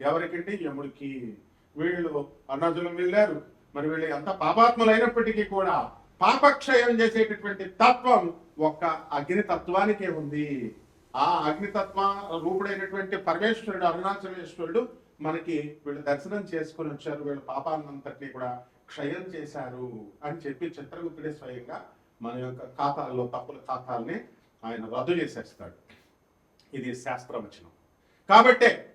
ఎవరికంటే యముడికి వీళ్ళు అరుణాచలం వెళ్ళారు. మరి వీళ్ళు ఎంత పాపాత్ములైనప్పటికీ కూడా పాపక్షయం చేసేటటువంటి తత్వం ఒక్క అగ్నితత్వానికే ఉంది. ఆ అగ్నితత్వ రూపుడైనటువంటి పరమేశ్వరుడు అరుణాచలేశ్వరుడు మనకి వీళ్ళు దర్శనం చేసుకుని వచ్చారు. వీళ్ళ పాపాన్నంతటినీ కూడా క్షయం చేశారు అని చెప్పి చిత్రగుప్తుడే స్వయంగా మన యొక్క ఖాతాల్లో తప్పుల ఖాతాల్ని ఆయన రద్దు చేసేస్తాడు. ఇది శాస్త్రవచనం. కాబట్టే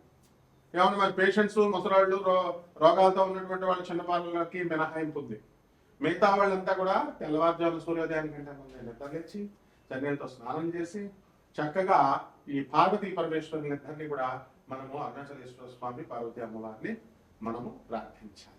ఏమన్నా మరి పేషెంట్స్ ముసలాళ్ళు రో రోగాలతో ఉన్నటువంటి వాళ్ళ చిన్నపాలకి మినహాయింపు ఉంది మిగతా వాళ్ళంతా కూడా తెల్లవారుజాము సూర్యోదయానికి కంటే ముందే నిద్రలేచి చన్నీళ్ళతో స్నానం చేసి చక్కగా ఈ పార్వతీ పరమేశ్వరుని ఇద్దరిని కూడా మనము అరుణాచలేశ్వర స్వామి పార్వతీ అమ్మవారిని మనము ప్రార్థించాలి.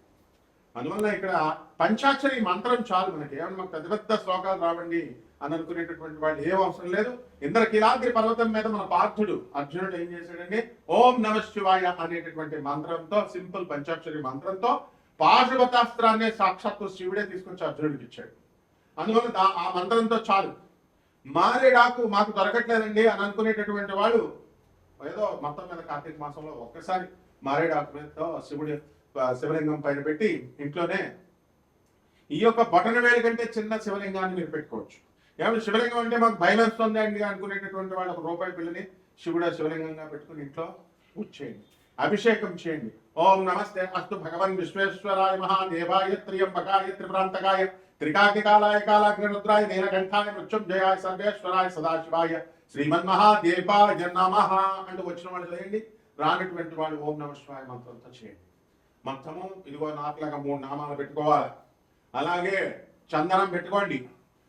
అందువల్ల ఇక్కడ పంచాక్షరి మంత్రం చాలు మనకి. ఏమన్నా పెద్ద పెద్ద శ్లోకాలు రావండి. అని అనుకునేటటువంటి వాళ్ళు ఏం అవసరం లేదు. ఇంద్రకీలాద్రి పర్వతం మీద మన పార్థుడు అర్జునుడు ఏం చేశాడండి? ఓం నమ శివాయ అనేటటువంటి మంత్రంతో సింపుల్ పంచాక్షరి మంత్రంతో పాశుపతాస్త్రాన్ని సాక్షాత్తు శివుడే తీసుకొచ్చి అర్జునుడికి ఇచ్చాడు. అందువల్ల ఆ మంత్రంతో చాలు. మారేడాకు మాకు దొరకట్లేదండి అని అనుకునేటటువంటి వాళ్ళు ఏదో మొత్తం మీద కార్తీక మాసంలో ఒక్కసారి మారేడాకు మీదతో శివుడి శివలింగం పైన పెట్టి ఇంట్లోనే ఈ యొక్క బటన్ వేలు కంటే చిన్న శివలింగాన్ని మీరు పెట్టుకోవచ్చు. ఏమైనా శివలింగం అంటే మాకు భయం వస్తుంది అండి అనుకునేటటువంటి వాళ్ళ ఒక రూపాయి పిల్లని శివుడు శివలింగంగా పెట్టుకుని ఇంట్లో పూజ చేయండి. అభిషేకం చేయండి. ఓం నమస్తే అస్తు భగవన్ విశ్వేశ్వరాయ మహాదేవాయ త్రియంబకాయ త్రిప్రాంతకాయ త్రికాకికాలాయ కాలాగ్నిరుద్రాయ నీలకంఠాయ మృత్యుంజయాయ సర్వేశ్వరాయ సదాశివాయ శ్రీమన్మహాదేవాయ నమ అంటూ వచ్చిన వాళ్ళు చేయండి రానటువంటి వాళ్ళు ఓం నమ శివాయ మంత్రంతో చేయండి. మొత్తము ఇదిగో నాకులాగా మూడు నామాలు పెట్టుకోవాలి. అలాగే చందనం పెట్టుకోండి.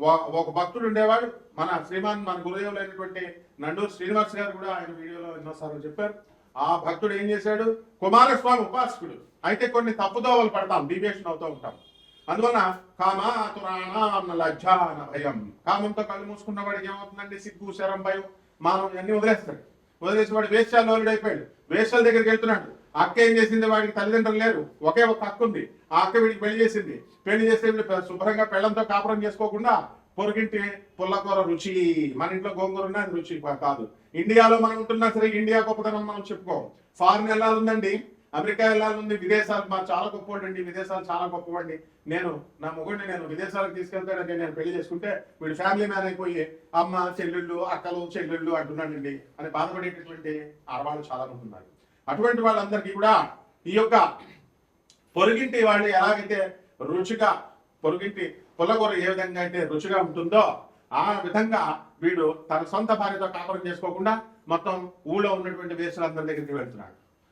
ఒక- భక్తుడు ఉండేవాడు. మన శ్రీమాన్ మన గురుదేవులైనటువంటి నండూరు శ్రీనివాస్ గారు కూడా ఆయన వీడియోలో ఎన్నోసార్లు చెప్పారు. ఆ భక్తుడు ఏం చేశాడు? కుమారస్వామి ఉపాసకుడు. అయితే కొన్ని తప్పుదోవలు పడతాం డీవియేషన్ అవుతూ ఉంటాం. అందువలన కామాతురాణ లజ్జాన భయం. కామంతో కళ్ళు మూసుకున్న వాడికి ఏమవుతుందండి? సిగ్గు శరం భయం మానం అన్ని వదిలేస్తాడు. వదిలేసి వాడు వేశ్యాలు అయిపోయాడు వేశ్యాల దగ్గరికి వెళ్తున్నాడు. అక్క ఏం చేసింది? వాడికి తల్లిదండ్రులు లేరు. ఒకే ఒక అక్క ఉంది. ఆ అక్క వీడికి పెళ్ళి చేసింది. పెళ్ళి చేస్తే శుభ్రంగా పెళ్ళంతో కాపురం చేసుకోకుండా పొరుగింటి పుల్లకూర రుచి మన ఇంట్లో గోంగూర ఉన్న రుచి కాదు. ఇండియాలో మనం ఉంటున్నా సరే ఇండియా గొప్పతనం మనం చెప్పుకోం ఫారిన్ వెళ్ళాలందండి అమెరికా వెళ్ళాలంది విదేశాలు మా చాలా గొప్పవాడండి. విదేశాలు చాలా గొప్పవాడిని. నేను నా మొగుడిని నేను విదేశాలకు తీసుకెళ్తాడంటే నేను పెళ్ళి చేసుకుంటే వీడు ఫ్యామిలీ మ్యాన్ అయిపోయి అమ్మ చెల్లెళ్ళు అక్కలు చెల్లెళ్ళు అంటున్నాడండి. అని బాధపడేటటువంటి ఆడవాళ్ళు చాలా మంది ఉన్నారు. అటువంటి వాళ్ళందరికీ కూడా ఈ యొక్క పొరుగింటి వాళ్ళు ఎలాగైతే రుచిగా పొరుగింటి పొలగూర ఏ విధంగా అయితే రుచిగా ఉంటుందో ఆ విధంగా వీడు తన సొంత భార్యతో కాపురం చేసుకోకుండా మొత్తం ఊళ్ళో ఉన్నటువంటి వేసులందరి దగ్గరికి వెళ్తున్నాడు.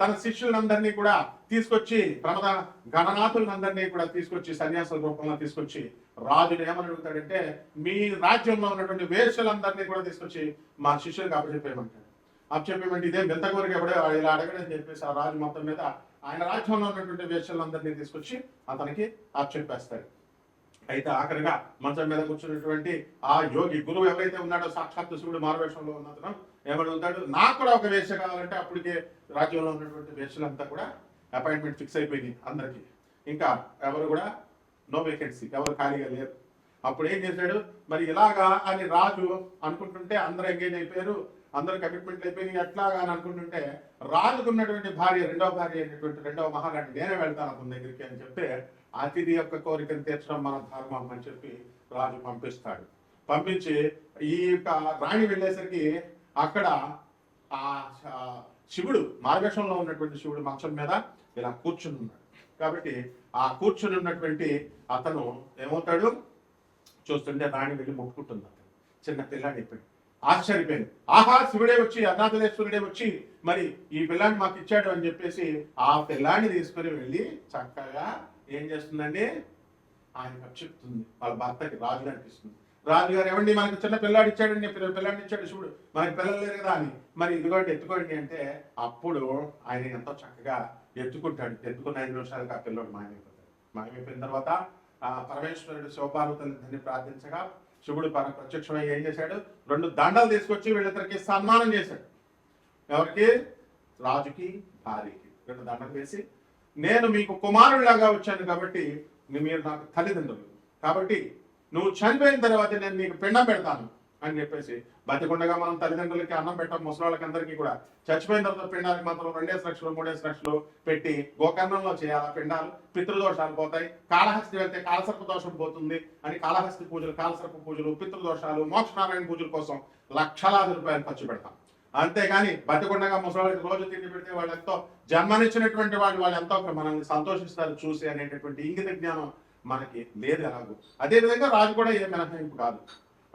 తన శిష్యులందరినీ కూడా తీసుకొచ్చి ప్రమద గణనాథులందరినీ కూడా తీసుకొచ్చి సన్యాసుల రూపంలో తీసుకొచ్చి రాజుడు ఏమని అడుగుతాడంటే మీ రాజ్యంలో ఉన్నటువంటి వేషలందరినీ కూడా తీసుకొచ్చి మా శిష్యులకు అప్పచెప్పేయమంటాడు. అప్పచెప్పేయమంటే ఇదే వింత కోరిక ఎవడే ఇలా అడగడని చెప్పేసి ఆ రాజు మొత్తం మీద ఆయన రాజ్యంలో ఉన్నటువంటి వేషలందరినీ తీసుకొచ్చి అతనికి అప్పచెప్పేస్తాడు. అయితే ఆఖరిగా మంచం మీద కూర్చున్నటువంటి ఆ యోగి గురువు ఎవరైతే ఉన్నాడో సాక్షాత్ శివుడు మారువేషంలో ఉన్నతను ఏమడుగుతాడు నాకు కూడా ఒక వేష కావాలంటే అప్పటికే రాజ్యంలో ఉన్నటువంటి వేషలంతా కూడా అపాయింట్మెంట్ ఫిక్స్ అయిపోయింది అందరికి. ఇంకా ఎవరు కూడా నో వేకెన్సీ ఎవరు ఖాళీగా లేరు. అప్పుడు ఏం చేశాడు? మరి ఇలాగా అని రాజు అనుకుంటుంటే అందరూ ఎంగేజ్ అయిపోయారు. అందరూ కమిట్మెంట్ అయిపోయినాయి. ఎట్లాగా అని అనుకుంటుంటే రాజుకున్నటువంటి భార్య రెండవ భార్య అయినటువంటి రెండవ మహారాణి నేనే వెళ్తాను అతని దగ్గరికి అని చెప్తే అతిథి యొక్క కోరికను తీర్చడం మన ధర్మం అని చెప్పి రాజు పంపిస్తాడు. పంపించి ఈ యొక్క రాణి వెళ్ళేసరికి అక్కడ ఆ శివుడు మార్గశంలో ఉన్నటువంటి శివుడు మంచం మీద ఇలా కూర్చుని ఉన్నాడు. కాబట్టి ఆ కూర్చుని ఉన్నటువంటి అతను ఏమవుతాడు? చూస్తుంటే రాణి వెళ్ళి మొక్కుకుంటుంది అతను. చిన్న పిల్లాడి ఇప్పుడు ఆశ్చర్యపోయింది ఆహా శివుడే వచ్చి అరుణాచలేశ్వరుడే వచ్చి మరి ఈ పిల్లాన్ని మాకు ఇచ్చాడు అని చెప్పేసి ఆ పిల్లాన్ని తీసుకుని వెళ్ళి చక్కగా ఏం చేస్తుందండి? ఆయన చెప్తుంది. వాళ్ళ భర్తకి రాజు అనిపిస్తుంది రాజుగారు ఏమండి మనకి చిన్న పిల్లాడు ఇచ్చాడండి పిల్ల- పిల్లాడిని ఇచ్చాడు శివుడు మనకి పిల్లలు లేరు కదా అని. మరి ఇదిగోండి ఎత్తుకోండి అంటే అప్పుడు ఆయన ఎంతో చక్కగా ఎత్తుకుంటాడు. ఎత్తుకున్న ఐదు నిమిషాలకు ఆ పిల్లోడు మాయమైపోతాడు. మాయమైపోయిన తర్వాత ఆ పరమేశ్వరుడు శివపార్వతులందరినీ ప్రార్థించగా శివుడు ప్రత్యక్షమై ఏం చేశాడు? రెండు దండలు తీసుకొచ్చి వీళ్ళిద్దరికి సన్మానం చేశాడు. ఎవరికి? రాజుకి భార్యకి. రెండు దండలు వేసి నేను మీకు కుమారుడిలాగా వచ్చాను కాబట్టి మీరు నాకు తల్లిదండ్రులు. కాబట్టి నువ్వు చనిపోయిన తర్వాత నేను నీకు పిండం పెడతాను అని చెప్పేసి బతికుండగా మనం తల్లిదండ్రులకి అన్నం పెట్టాం ముసలాళ్ళకి అందరికీ కూడా. చచ్చిపోయిన తర్వాత పిండానికి మాత్రం రెండేసి లక్షలు మూడేసి లక్షలు పెట్టి గోకర్ణంలో చేయాలి పిండాలు? పితృదోషాలు పోతాయి. కాళహస్తి వెళ్తే కాలసర్ప దోషం పోతుంది అని కాళహస్తి పూజలు కాలసర్ప పూజలు పితృదోషాలు మోక్షనారాయణ పూజల కోసం లక్షలాది రూపాయలు ఖర్చు పెడతాం. అంతేగాని బతికుండగా ముసలాళ్ళకి రోజు తిండి పెడితే వాళ్ళు ఎంతో జన్మనిచ్చినటువంటి వాళ్ళు వాళ్ళు ఎంతో మనల్ని సంతోషిస్తారు చూసి అనేటటువంటి ఇంగిత జ్ఞానం మనకి లేదు ఎలాగో. అదేవిధంగా రాజు కూడా ఏ మినహాయింపు కాదు.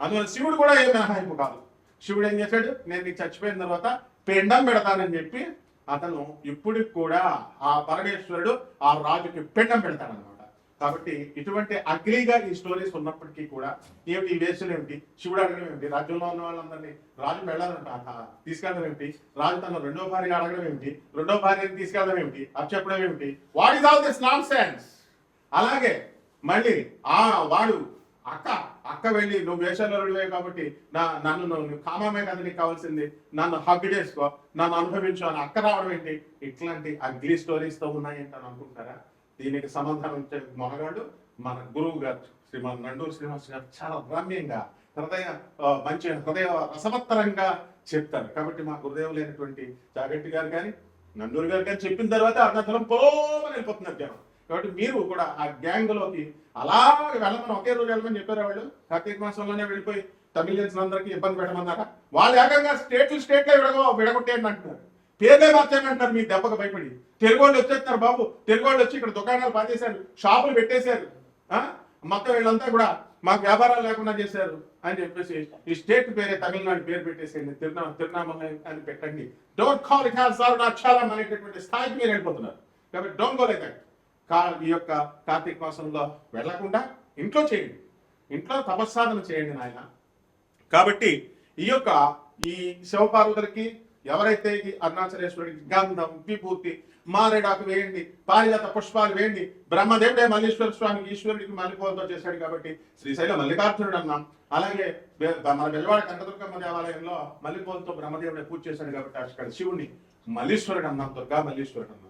అందువల్ల శివుడు కూడా ఏ మినహాయింపు కాదు. శివుడు ఏం చేశాడు? నేను నీకు చచ్చిపోయిన తర్వాత పిండం పెడతానని చెప్పి అతను ఇప్పటికి కూడా ఆ పరమేశ్వరుడు ఆ రాజుకి పిండం పెడతాడనమాట కాబట్టి ఇటువంటి అగ్లీగా ఈ స్టోరీస్ ఉన్నప్పటికీ కూడా ఏమిటి? ఈ వేసులు ఏమిటి? శివుడు అడగడం ఏమిటి? రాజ్యంలో ఉన్న వాళ్ళందరినీ రాజు వెళ్ళాలంట తీసుకెళ్ళడం ఏమిటి? రాజు తన రెండో భార్య అడగడం ఏమిటి? రెండో భార్యని తీసుకెళ్ళడం ఏమిటి? అది చెప్పడం ఏమిటి? What is all this nonsense అలాగే మళ్ళీ ఆ వాడు అక్క అక్క వెళ్ళి నువ్వు వేషాలే కాబట్టి నా నన్ను నువ్వు కామమే కదా నీకు కావాల్సింది. నన్ను హగ్ చేసుకో. నన్ను అనుభవించు. అని అక్క రావడం ఏంటి? ఇట్లాంటి అగ్లీ స్టోరీస్తో ఉన్నాయంట అని అనుకుంటారా? దీనికి సమాధానం ఇచ్చే మొనగాడు మన గురువు గారు శ్రీమాన్ నండూరు శ్రీనివాస్ గారు చాలా రమ్యంగా హృదయ మంచి హృదయ రసవత్తరంగా చెప్తారు. కాబట్టి మా గురుదేవు లేనటువంటి జాగట్టి గారు కానీ నండూరు గారు కానీ చెప్పిన తర్వాత అరుణాచలం పోమని వెళ్ళిపోతున్నారు జనం. కాబట్టి మీరు కూడా ఆ గ్యాంగ్లోకి అలాగే వెళ్ళమని ఒకే రోజు వెళ్ళమని చెప్పారు వాళ్ళు? కార్తీక మాసంలోనే వెళ్ళిపోయి తమిళియన్స్ అందరికీ ఇబ్బంది పెట్టమన్నారా? వాళ్ళు ఏకంగా స్టేట్లు స్టేట్లే విడగ విడగొట్టేయండి అంటున్నారు. పేర్లే మార్చేయమంటారు మీ దెబ్బకు భయపడి. తెలుగు వాళ్ళు వచ్చేస్తారు బాబు. తెలుగు వాళ్ళు వచ్చి ఇక్కడ దుకాణాలు పాతేశారు షాపులు పెట్టేశారు. ఆ? మొత్తం వీళ్ళంతా కూడా మాకు వ్యాపారాలు లేకుండా చేశారు అని చెప్పేసి ఈ స్టేట్ పేరే తమిళనాడు పేరు పెట్టేసేయండి. తిరునా తిరునామల అని పెట్టండి. డోంట్ కాల్ ఇట్ హాస్ అక్షాలం అనేటటువంటి స్థాయికి మీరు వెళ్ళిపోతున్నారు. కాబట్టి డోంట్ గో లైక్ దట్ కా ఈ యొక్క కార్తీక మాసంలో వెళ్ళకుండా ఇంట్లో చేయండి. ఇంట్లో తపస్సాధన చేయండి నాయన. కాబట్టి ఈ యొక్క ఈ శివపార్వతులకి ఎవరైతే ఈ అరుణాచలేశ్వరుడికి గంధం విభూతి మారేడాకు వేయండి పారిజాత పుష్పాలు వేయండి బ్రహ్మదేవుడే మల్లీశ్వర స్వామికి ఈశ్వరుడికి మల్లిపూలతో చేశాడు కాబట్టి శ్రీశైల మల్లికార్జునుడు అన్నాం అలాగే మన బెజవాడ కనకదుర్గమ్మ దేవాలయంలో మల్లిపూలతో బ్రహ్మదేవుడే పూజ చేశాడు కాబట్టి అక్కడ శివుడిని మల్లీశ్వరుడు అన్నాం దుర్గా మల్లీశ్వరుడు అన్నాం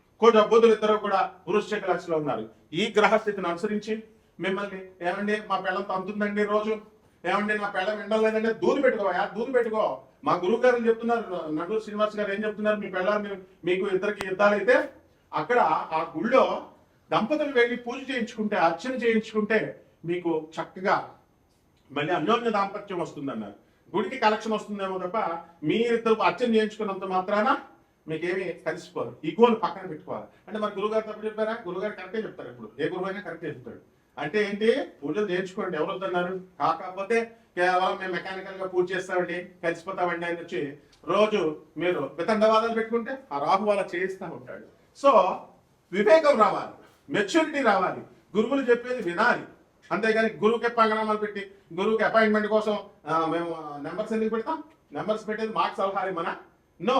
కోట బుధులు ఇద్దరు కూడా వృశ్చిక రాశిలో ఉన్నారు. ఈ గ్రహస్థితిని అనుసరించి మిమ్మల్ని ఏమండి మా పిల్లలు తంతుందండి రోజు? ఏమండి నా పిల్లలు ఎండలేదంటే దూరు పెట్టుకోవా? దూరు పెట్టుకో. మా గురువు గారు చెప్తున్నారు నడు శ్రీనివాస్ గారు ఏం చెప్తున్నారు మీ పిల్లలు మీకు ఇద్దరికి యుద్ధాలైతే అక్కడ ఆ గుళ్ళో దంపతులు వెళ్ళి పూజ చేయించుకుంటే అర్చన చేయించుకుంటే మీకు చక్కగా మళ్ళీ అన్యోన్య దాంపత్యం వస్తుందన్నారు. గుడికి కలెక్షన్ వస్తుందేమో తప్ప మీరిద్దరు అర్చన చేయించుకున్నంత మాత్రాన మీకేమి కలిసిపోరు. ఈ గోల్ పక్కన పెట్టుకోవాలి. అంటే మన గురుగారు తప్పు చెప్పారా? గురుగారు కరెక్టే చెప్తారు ఇప్పుడు. ఏ గురువు అయినా కరెక్టే చెప్తాడు. అంటే ఏంటి? పూజలు నేర్చుకోండి. ఎవరు వద్దన్నారు? కాకపోతే కేవలం మేము మెకానికల్గా పూజ చేస్తామండి కలిసిపోతామండి అని వచ్చి రోజు మీరు వితండవాదాలు పెట్టుకుంటే ఆ రాహు వాళ్ళ చేయిస్తూ ఉంటాడు. సో వివేకం రావాలి. మెచ్యూరిటీ రావాలి. గురువులు చెప్పేది వినాలి. అంతేగాని గురువుకి పంగనామాలు పెట్టి గురువుకి అపాయింట్మెంట్ కోసం మేము నెంబర్స్ ఎందుకు పెడతాం? నెంబర్స్ పెట్టేది మాకు సలహాలు మన? నో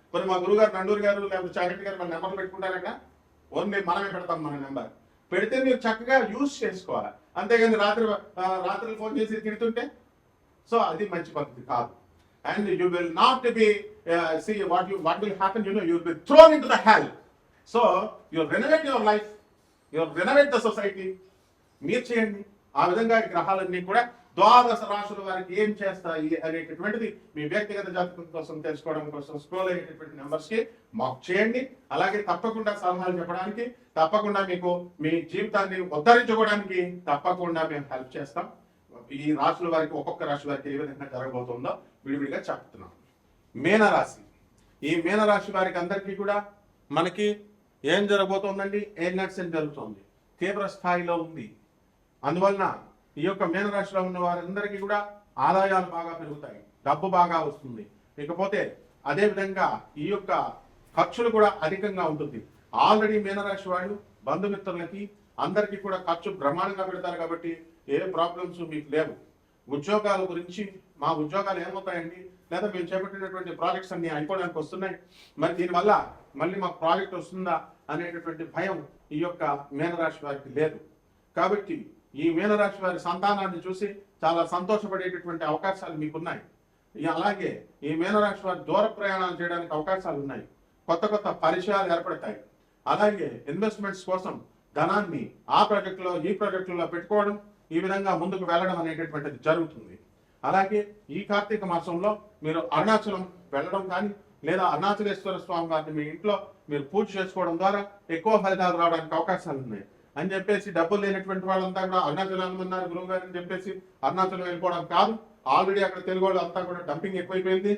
మరి మా గురుగారు నండూరు గారు లేకపోతే చాగంటి గారు మన నెంబర్లు పెట్టుకుంటారట. ఓన్లీ మనమే పెడతాం మన నెంబర్. పెడితే మీరు చక్కగా యూజ్ చేసుకోవాలి? అంతేగాని రాత్రి రాత్రి ఫోన్ చేసి తిడుతుంటే? సో అది మంచి పద్ధతి కాదు. And you will not be see what you what will happen you know you will be thrown into the hell. So you renovate your life you renovate the society. మీరు చేయండి. ఆ విధంగా గ్రహాలన్నీ కూడా ద్వాదశ రాశుల వారికి ఏం చేస్తాయి అనేటటువంటిది మీ వ్యక్తిగత జాతకం కోసం తెలుసుకోవడం కోసం స్క్రోల్ అయ్యేటటువంటి నెంబర్స్కి మాకు చేయండి. అలాగే తప్పకుండా సలహాలు చెప్పడానికి తప్పకుండా మీకు మీ జీవితాన్ని ఉద్ధరించుకోవడానికి తప్పకుండా మేము హెల్ప్ చేస్తాం. ఈ రాశుల వారికి ఒక్కొక్క రాశి వారికి ఏ విధంగా జరగబోతుందో విడివిడిగా చెప్తున్నాం. మీనరాశి. ఈ మీనరాశి వారికి అందరికీ కూడా మనకి ఏం జరగబోతోందండి? ఏం నడిచిన జరుగుతోంది? తీవ్ర స్థాయిలో ఉంది. అందువలన ఈ యొక్క మీనరాశిలో ఉన్న వారందరికీ కూడా ఆదాయాలు బాగా పెరుగుతాయి. డబ్బు బాగా వస్తుంది. ఇకపోతే అదేవిధంగా ఈ యొక్క ఖర్చులు కూడా అధికంగా ఉంటుంది. ఆల్రెడీ మీనరాశి వాళ్ళు బంధుమిత్రులకి అందరికీ కూడా ఖర్చు బ్రహ్మాండంగా పెడతారు కాబట్టి ఏ ప్రాబ్లమ్స్ మీకు లేవు. ఉద్యోగాల గురించి మా ఉద్యోగాలు ఏమవుతాయండి? లేదా మేము చేపట్టినటువంటి ప్రాజెక్ట్స్ అన్ని అయిపోవడానికి వస్తున్నాయి. మరి దీనివల్ల మళ్ళీ మాకు ప్రాజెక్ట్ వస్తుందా అనేటటువంటి భయం ఈ యొక్క మీనరాశి వారికి లేదు. కాబట్టి ఈ మీనరాశి వారి సంతానాన్ని చూసి చాలా సంతోషపడేటటువంటి అవకాశాలు మీకున్నాయి. అలాగే ఈ మీనరాశి వారి దూర ప్రయాణాలు చేయడానికి అవకాశాలు ఉన్నాయి. కొత్త కొత్త పరిచయాలు ఏర్పడతాయి. అలాగే ఇన్వెస్ట్మెంట్స్ కోసం ధనాన్ని ఆ ప్రాజెక్టులో ఈ ప్రాజెక్టులో పెట్టుకోవడం ఈ విధంగా ముందుకు వెళ్ళడం అనేటటువంటిది జరుగుతుంది. అలాగే ఈ కార్తీక మాసంలో మీరు అరుణాచలం వెళ్ళడం కానీ లేదా అరుణాచలేశ్వర స్వామి వారిని మీ ఇంట్లో మీరు పూజ చేసుకోవడం ద్వారా ఎక్కువ ఫలితాలు రావడానికి అవకాశాలు ఉన్నాయి. అని చెప్పేసి డబ్బులు లేనటువంటి వాళ్ళంతా కూడా అరుణాచలం వెళ్ళమన్నారు గురువు గారు అని చెప్పేసి అరుణాచలం వెళ్ళిపోవడం కాదు. ఆల్రెడీ అక్కడ తెలుగు వాళ్ళు అంతా కూడా డంపింగ్ ఎక్కువైపోయింది.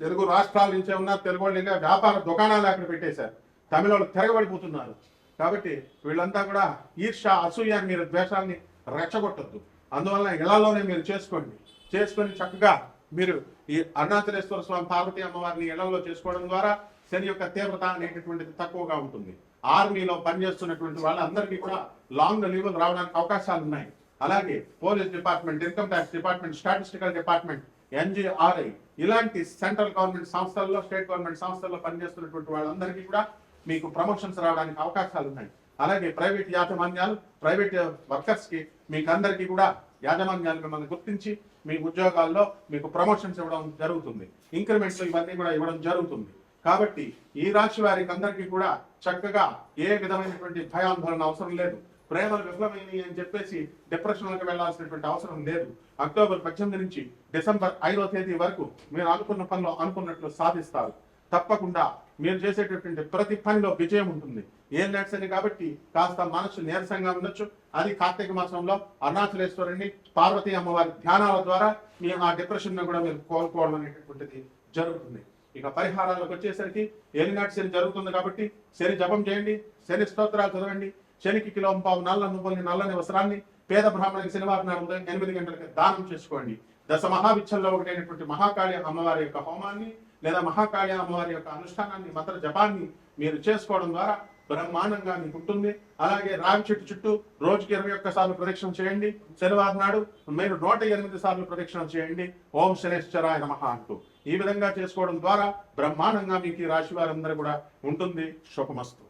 తెలుగు రాష్ట్రాల నుంచే ఉన్నారు. తెలుగు వాళ్ళు ఇంకా వ్యాపార దుకాణాలు అక్కడ పెట్టేశారు. తమిళ వాళ్ళు తిరగబడిపోతున్నారు. కాబట్టి వీళ్ళంతా కూడా ఈర్ష అసూయ మీరు ద్వేషాన్ని రెచ్చగొట్టద్దు. అందువల్ల ఇళ్ళలోనే మీరు చేసుకోండి. చేసుకొని చక్కగా మీరు ఈ అరుణాచలేశ్వర స్వామి పార్వతీ అమ్మవారిని ఇళ్ళలో చేసుకోవడం ద్వారా శని యొక్క తీవ్రత అనేటటువంటిది తక్కువగా ఉంటుంది. ఆర్మీలో పనిచేస్తున్నటువంటి వాళ్ళందరికీ కూడా లాంగ్ లీవ్లు రావడానికి అవకాశాలు ఉన్నాయి. అలాగే police department income tax department statistical department NGRI ఇలాంటి సెంట్రల్ గవర్నమెంట్ సంస్థల్లో స్టేట్ గవర్నమెంట్ సంస్థల్లో పనిచేస్తున్నటువంటి వాళ్ళందరికీ కూడా మీకు ప్రమోషన్స్ రావడానికి అవకాశాలు ఉన్నాయి. అలాగే ప్రైవేట్ యాజమాన్యాలు ప్రైవేట్ వర్కర్స్కి మీకు అందరికీ కూడా యాజమాన్యాలు మిమ్మల్ని గుర్తించి మీ ఉద్యోగాల్లో మీకు ప్రమోషన్స్ ఇవ్వడం జరుగుతుంది. ఇంక్రిమెంట్స్ ఇవన్నీ కూడా ఇవ్వడం జరుగుతుంది. కాబట్టి ఈ రాశి వారికి అందరికీ కూడా చక్కగా ఏ విధమైనటువంటి భయాందోళన అవసరం లేదు. ప్రేమలు విఫలమైనవి అని చెప్పేసి డిప్రెషన్లకు వెళ్ళాల్సినటువంటి అవసరం లేదు. అక్టోబర్ పద్దెనిమిది నుంచి డిసెంబర్ ఐదో తేదీ వరకు మీరు అనుకున్న పనిలో అనుకున్నట్లు సాధిస్తారు. తప్పకుండా మీరు చేసేటటువంటి ప్రతి పనిలో విజయం ఉంటుంది. ఏం నడిచింది కాబట్టి కాస్త మనసు నీరసంగా ఉండొచ్చు. అది కార్తీక మాసంలో అరుణాచలేశ్వరుని పార్వతీ అమ్మవారి ధ్యానాల ద్వారా మీ ఆ డిప్రెషన్ కూడా మీరు కోలుకోవడం అనేటటువంటిది జరుగుతుంది. ఇక పరిహారాలకు వచ్చేసరికి ఏలినాటి శని జరుగుతుంది కాబట్టి శని జపం చేయండి శని స్తోత్రాలు చదవండి శనికి కిలో పావు నల్ల నువ్వుల్ని నల్లని వస్త్రాన్ని పేద బ్రాహ్మణునికి శనివారం నాడు ఉదయం ఎనిమిది గంటలకి దానం చేసుకోండి. దశ మహావిచ్చల్లో ఒకటైనటువంటి మహాకాళి అమ్మవారి యొక్క హోమాన్ని లేదా మహాకాళి అమ్మవారి యొక్క అనుష్ఠానాన్ని మంత్ర జపాన్ని మీరు చేసుకోవడం ద్వారా బ్రహ్మాండంగా మీకు ఉంటుంది. అలాగే రావి చెట్టు చుట్టూ రోజుకి ఇరవై ఒక్క సార్లు ప్రదక్షిణ చేయండి. శనివారం నాడు మీరు నూట ఎనిమిది సార్లు ప్రదక్షిణ చేయండి. ఓం శనేశ్వరాయ నమ అంటూ. ఈ విధంగా చేసుకోవడం ద్వారా బ్రహ్మాండంగా మీకు ఈ రాశి వారందరూ కూడా ఉంటుంది. శుభమస్తు.